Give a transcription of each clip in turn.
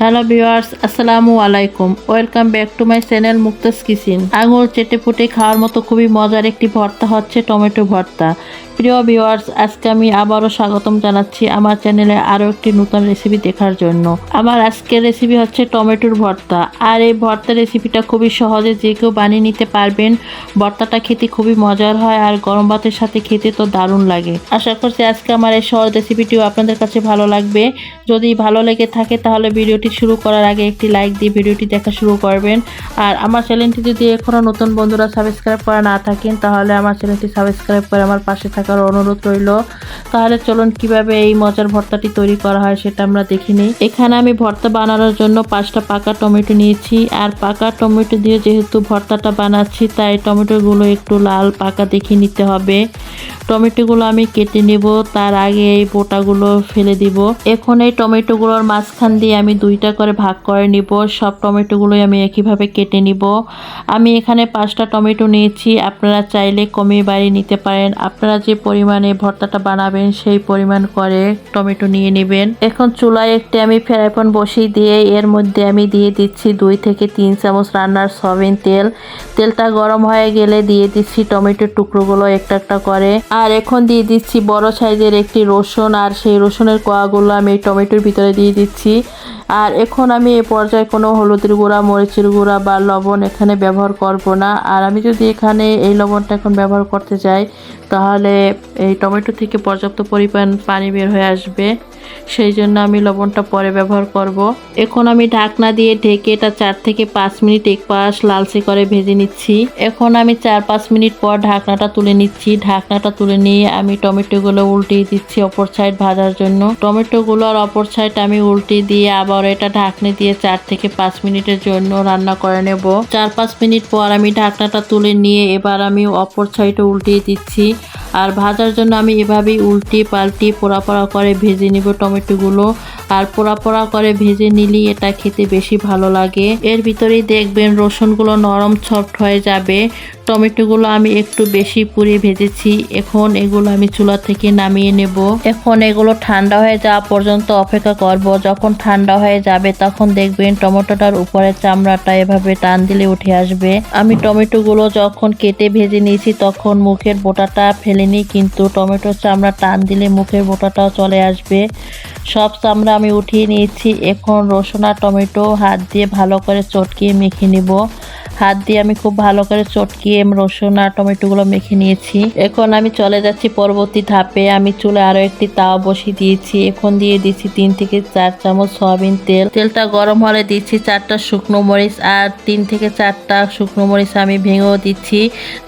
Hello viewers, আসসালামু আলাইকুম। Welcome back to my channel Mukta's kitchen. আঙুর চেটে ফুটে খাওয়ার মতো খুবই মজার একটি ভর্তা হচ্ছে টমেটো ভর্তা। প্রিয় ভিউয়ার্স আজকে আমি আবারও স্বাগতম জানাচ্ছি আমার চ্যানেলে আরও একটি নতুন রেসিপি দেখার জন্য। আমার আজকের রেসিপি হচ্ছে টমেটোর ভর্তা। আর এই ভর্তা রেসিপিটা খুবই সহজে যে কেউ বানিয়ে নিতে পারবেন। ভর্তাটা খেতে খুবই মজার হয় আর গরম ভাতের সাথে খেতে তো দারুণ লাগে। আশা করছি আজকে আমার এই সহজ রেসিপিটিও আপনাদের কাছে ভালো লাগবে। যদি ভালো লেগে থাকে তাহলে ভিডিওটি শুরু করার আগে একটি লাইক দিয়ে ভিডিওটি দেখা শুরু করবেন। আর আমার চ্যানেলটি যদি এখনও নতুন বন্ধুরা সাবস্ক্রাইব করা না থাকেন, তাহলে আমার চ্যানেলটি সাবস্ক্রাইব করে আমার পাশে থাকার অনুরোধ রইল। তাহলে চলুন কীভাবে এই মজার ভর্তাটি তৈরি করা হয় সেটা আমরা দেখি নিই। এখানে আমি ভর্তা বানানোর জন্য পাঁচটা পাকা টমেটো নিয়েছি। আর পাকা টমেটো দিয়ে যেহেতু ভর্তাটা বানাচ্ছি, তাই টমেটোগুলো একটু লাল পাকা দেখে নিতে হবে। টমেটোগুলো আমি কেটে নেব, তার আগে এই বোটাগুলো ফেলে দিব। এখন এই টমেটোগুলোর মাঝখান দিয়ে আমি দুইটা করে ভাগ করে নিব। সব টমেটোগুলোই আমি একইভাবে কেটে নিব। আমি এখানে পাঁচটা টমেটো নিয়েছি। আপনারা চাইলে কমিয়ে বাড়িয়ে নিতে পারেন। আপনারা যে পরিমাণে ভর্তাটা বানাবেন, সেই পরিমাণ করে টমেটো নিয়ে নেবেন। এখন চুলায় একটি আমি ফ্রাইপ্যান বসিয়ে দিয়ে এর মধ্যে আমি দিয়ে দিচ্ছি দুই থেকে তিন চামচ রান্নার সয়াবিন তেল। তেলটা গরম হয়ে গেলে দিয়ে দিচ্ছি টমেটোর টুকরোগুলো একটা একটা করে। আর এখন দিয়ে দিচ্ছি বড় সাইজের একটি রসুন, আর সেই রসুনের কোয়াগুলো আমি টমেটোর ভিতরে দিয়ে দিচ্ছি। আর এখন আমি এ পর্যায়ে কোনো হলুদের গুঁড়া, মরিচের গুঁড়া বা লবণ এখানে ব্যবহার করব না। আর আমি যদি এখানে এই লবণটা এখন ব্যবহার করতে যাই তাহলে এই টমেটো থেকে পর্যাপ্ত পরিমাণ পানি বের হয়ে আসবে। সেই জন্য আমি লবণটা পরে ব্যবহার করব। এখন আমি ঢাকনা দিয়ে ঢেকে এটা চার থেকে পাঁচ মিনিট এক পাশ লালচে করে ভেজে নিচ্ছি। এখন আমি চার পাঁচ মিনিট পর ঢাকনাটা তুলে নিচ্ছি। ঢাকনাটা তুলে নিয়ে আমি টমেটোগুলো উল্টিয়ে দিচ্ছি অপর সাইড ভাজার জন্য। টমেটোগুলো আর অপর সাইড আমি উল্টিয়ে দিয়ে আবার এটা ঢাকনি দিয়ে চার থেকে পাঁচ মিনিটের জন্য রান্না করে নেব। চার পাঁচ মিনিট পর আমি ঢাকনাটা তুলে নিয়ে এবার আমি অপর সাইডে উল্টিয়ে দিচ্ছি। আর ভাজার জন্য আমি এভাবেই উল্টি পাল্টি পোড়া পোড়া করে ভেজে নিব টমেটোগুলো। আর পোড়া পোড়া করে ভেজে নিলেই এটা খেতে বেশি ভালো লাগে। এর ভিতরেই দেখবেন রসুনগুলো নরম সফট হয়ে যাবে। টমেটোগুলো আমি একটু বেশি পুড়ে ভেজেছি। এখন এগুলো আমি চুলা থেকে নামিয়ে নেব। এখন এগুলো ঠান্ডা হয়ে যাওয়া পর্যন্ত অপেক্ষা করব। যখন ঠান্ডা হয়ে যাবে তখন দেখবেন টমেটোটার উপরে চামড়াটা এভাবে টান দিলে উঠে আসবে। আমি টমেটোগুলো যখন কেটে ভেজে নিয়েছি তখন মুখের বোটাটা ফেলিনি, কিন্তু টমেটোর চামড়া টান দিলে মুখের বোটাটাও চলে আসবে। সব চামড়া আমি উঠিয়ে নিয়েছি। এখন রসুন আর টমেটো হাত দিয়ে ভালো করে চটকিয়ে মেখে নিব। হাত দিয়ে আমি খুব ভালো করে চটকিয়ে রসুন আর টমেটোগুলো মেখে নিয়েছি। এখন আমি চলে যাচ্ছি পরবর্তী ধাপে। আমি চুলে আরও একটি তাওয়া বসিয়ে দিয়েছি। এখন দিয়ে দিচ্ছি তিন থেকে চার চামচ সয়াবিন তেল। তেলটা গরম হলে দিচ্ছি চারটা শুকনো মরিচ আর তিন থেকে চারটা শুকনো মরিচ আমি ভেঙেও দিচ্ছি।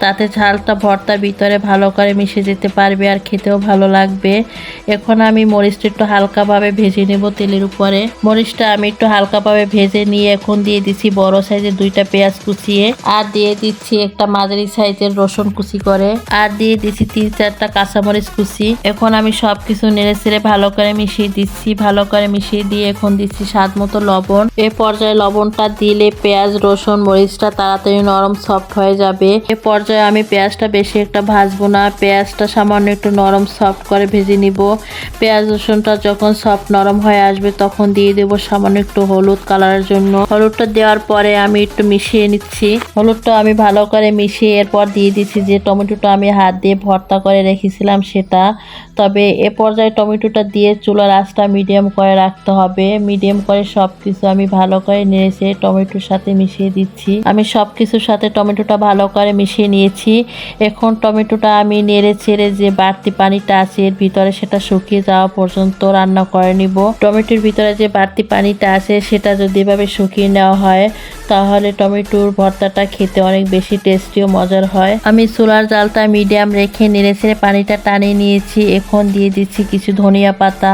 তাতে ঝালটা ভর্তা ভিতরে ভালো করে মিশে যেতে পারবে আর খেতেও ভালো লাগবে। এখন আমি মরিচটা একটু হালকাভাবে ভেজে নেব তেলের উপরে। মরিচটা আমি একটু হালকাভাবে ভেজে নিয়ে এখন দিয়ে দিচ্ছি বড় সাইজের দুইটা পেঁয়াজ কুচিয়ে আর দিয়ে দিচ্ছি একটা মাঝারি সাইজের রসুন কুচি করে। আর দিয়ে দিচ্ছি তিন চারটা কাঁচামরিচ কুচি। এখন আমি সব কিছু নেড়ে ছেড়ে ভালো করে মিশিয়ে দিচ্ছি, ভালো করে মিশিয়ে দিয়ে এখন দিচ্ছি স্বাদ মতো লবণ। এ পর্যায়ে লবণটা দিলে পেঁয়াজ, রসুন, মরিচটা তাড়াতাড়ি নরম সফট হয়ে যাবে। এ পর্যায়ে আমি পেঁয়াজটা বেশি একটা ভাজবো না। পেঁয়াজটা সামান্য একটু নরম সফট করে ভেজে নিব। পেঁয়াজ, রসুনটা যখন সফট নরম হয়ে আসবে তখন দিয়ে দেবো সামান্য একটু হলুদ কালারের জন্য। হলুদটা দেওয়ার পরে আমি একটু মিশিয়ে নিচ্ছি। হলুদটা আমি ভালো করে মিশিয়ে এরপর দিয়ে দিচ্ছি যে টমেটোটা আমি হাত দিয়ে ভর্তা করে রেখেছিলাম সেটা। তবে এ পর্যায়ে টমেটোটা দিয়ে চুলার আঁচটা মিডিয়াম করে রাখতে হবে। মিডিয়াম করে সব কিছু আমি ভালো করে নেড়েছে টমেটোর সাথে মিশিয়ে দিচ্ছি। আমি সব কিছুর সাথে টমেটোটা ভালো করে মিশিয়ে নিয়েছি। এখন টমেটোটা আমি নেড়ে ছেড়ে যে বাড়তি পানিটা আছে এর ভিতরে সেটা শুকিয়ে যাওয়া পর্যন্ত রান্না করে নিব। টমেটোর ভিতরে যে বাড়তি পানিটা আছে সেটা যদি এভাবে শুকিয়ে নেওয়া হয় তাহলে টমেটোর ভর্তাটা খেতে অনেক বেশি টেস্টি ও মজার হয়। আমি চুলার জালটা মিডিয়াম রেখে নেড়ে পানিটা টানিয়ে নিয়েছি। এখন দিয়ে দিচ্ছি কিছু ধনিয়া পাতা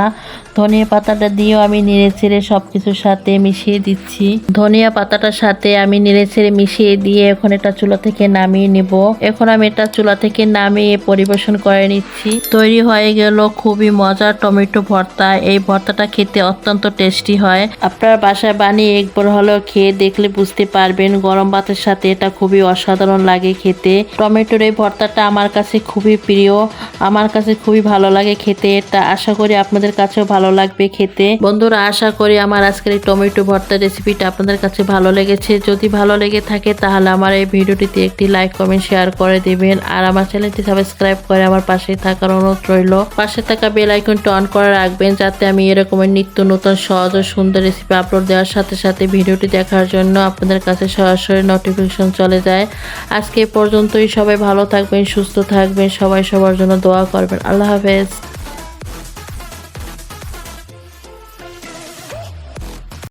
ধনিয়া পাতাটা দিয়েও আমি নেড়ে ছেড়ে সব কিছুর সাথে মিশিয়ে দিচ্ছি। ধনিয়া পাতাটার সাথে আমি নেড়ে ছেড়ে মিশিয়ে দিয়ে এখন এটা চুলা থেকে নামিয়ে নেব। এখন আমি এটা চুলা থেকে নামিয়ে পরিবেশন করে নিচ্ছি। তৈরি হয়ে গেল খুবই মজার টমেটো ভর্তা। এই ভর্তাটা খেতে অত্যন্ত টেস্টি হয়। আপনার বাসায় বানিয়ে একবার হলেও খেয়ে দেখলে বুঝতে পারবেন গরম ভাতের সাথে এটা খুবই অসাধারণ লাগে খেতে। টমেটোর এই ভর্তাটা আমার কাছে খুবই প্রিয়। আমার কাছে খুবই ভালো লাগে খেতে। এটা আশা করি আপনাদের কাছেও ভালো ভালো লাগবে খেতে। বন্ধুরা, আশা করি আমার আজকের এই টমেটো ভর্তা রেসিপিটা আপনাদের কাছে ভালো লেগেছে। যদি ভালো লেগে থাকে, তাহলে আমার এই ভিডিওটিতে একটি লাইক কমেন্ট শেয়ার করে দেবেন। আর আমার চ্যানেলটি সাবস্ক্রাইব করে আমার পাশে থাকার অনুরোধ রইল। পাশে থাকা বেল আইকনটি অন করে রাখবেন, যাতে আমি এরকমের নিত্য নতুন, সহজ ও সুন্দর রেসিপি আপলোড দেওয়ার সাথে সাথে ভিডিওটি দেখার জন্য আপনাদের কাছে সরাসরি নোটিফিকেশন চলে যায়। আজকে পর্যন্তই। সবাই ভালো থাকবেন, সুস্থ থাকবেন, সবাই সবার জন্য দোয়া করবেন। আল্লাহ হাফেজ।